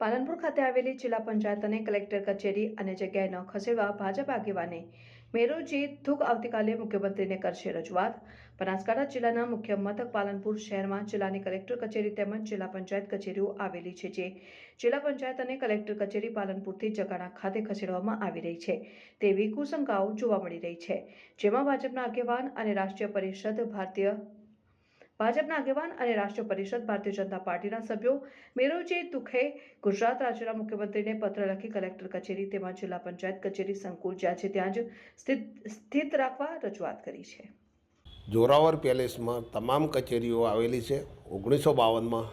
પાલનપુર ખાતે આવેલી જિલ્લા પંચાયત અને કલેક્ટર કચેરી અને જગ્યાએ ન ખસેડવા ભાજપ આગેવાને મેરુજી થુક આવતીકાલે મુખ્યમંત્રીને કરશે રજૂઆત. બનાસકાંઠા જિલ્લાના મુખ્ય મથક પાલનપુર શહેરમાં જિલ્લાની કલેક્ટર કચેરી તેમજ જિલ્લા પંચાયત કચેરીઓ આવેલી છે જે જિલ્લા પંચાયત અને કલેક્ટર કચેરી પાલનપુરથી જગાણા ખાતે ખસેડવામાં આવી રહી છે તેવી કુશંકાઓ જોવા મળી રહી છે. જેમાં ભાજપના આગેવાન અને રાષ્ટ્રીય પરિષદ ભારતીય ભાજપના આગેવાન અને રાષ્ટ્રીય પરિષદ ભારતીય જનતા પાર્ટીના સભ્યો મેરોજી તુખે ગુજરાત રાજ્યના મુખ્યમંત્રીને પત્ર લખી કલેક્ટર કચેરી તેમજ જિલ્લા પંચાયત કચેરી સંકુલ જ્યાં છે ત્યાં જ સ્થિત રાખવા રજૂઆત કરી છે. જોરાવર પેલેસમાં તમામ કચેરીઓ આવેલી છે. ઓગણીસો બાવનમાં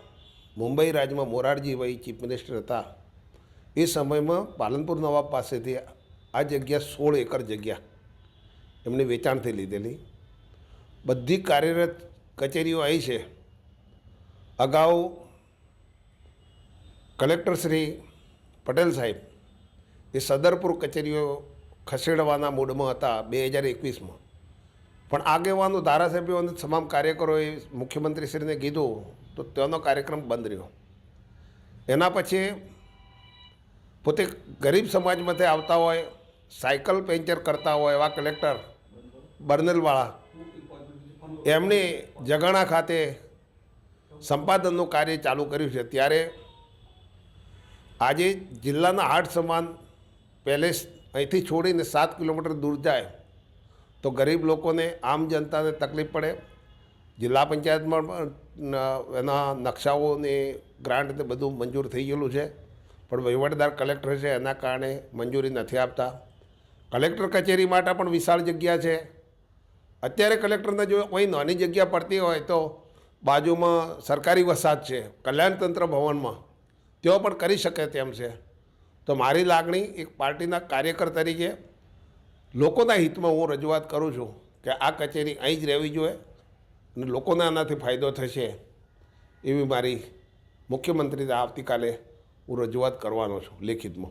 મુંબઈ રાજ્યમાં મોરારજીભાઈ ચીફ મિનિસ્ટર હતા. એ સમયમાં પાલનપુર નવાબ પાસેથી આ જગ્યા સોળ એકર જગ્યા એમને વેચાણથી લીધેલી. બધી કાર્યરત કચેરીઓ આવી છે. અગાઉ કલેક્ટર શ્રી પટેલ સાહેબ એ સદરપુર કચેરીઓ ખસેડવાના મૂડમાં હતા બે હજાર એકવીસમાં. પણ આગેવાનો, ધારાસભ્યો અને તમામ કાર્યકરોએ મુખ્યમંત્રીશ્રીને કીધું તો તેનો કાર્યક્રમ બંધ રહ્યો. એના પછી પોતે ગરીબ સમાજમાંથી આવતા હોય, સાયકલ પેન્ચર કરતા હોય એવા કલેક્ટર બર્નલવાળા એમણે જગાણા ખાતે સંપાદનનું કાર્ય ચાલુ કર્યું છે. ત્યારે આજે જિલ્લાના આઠ સમાન પેલેસ અહીંથી છોડીને સાત કિલોમીટર દૂર જાય તો ગરીબ લોકોને, આમ જનતાને તકલીફ પડે. જિલ્લા પંચાયતમાં પણ એના નકશાઓને ગ્રાન્ટ બધું મંજૂર થઈ ગયેલું છે. પણ વહીવટદાર કલેક્ટર છે, એના કારણે મંજૂરી નથી આપતા. કલેક્ટર કચેરી માટે પણ વિશાળ જગ્યા છે. અત્યારે કલેક્ટરને જો કોઈ નાની જગ્યા પડતી હોય તો બાજુમાં સરકારી વસાહત છે કલ્યાણતંત્ર ભવનમાં, તેઓ પણ કરી શકે તેમ છે. તો મારી લાગણી એક પાર્ટીના કાર્યકર તરીકે લોકોના હિતમાં હું રજૂઆત કરું છું કે આ કચેરી અહીં જ રહેવી જોઈએ અને લોકોને આનાથી ફાયદો થશે એવી મારી મુખ્યમંત્રીને આવતીકાલે હું રજૂઆત કરવાનો છું લેખિતમાં.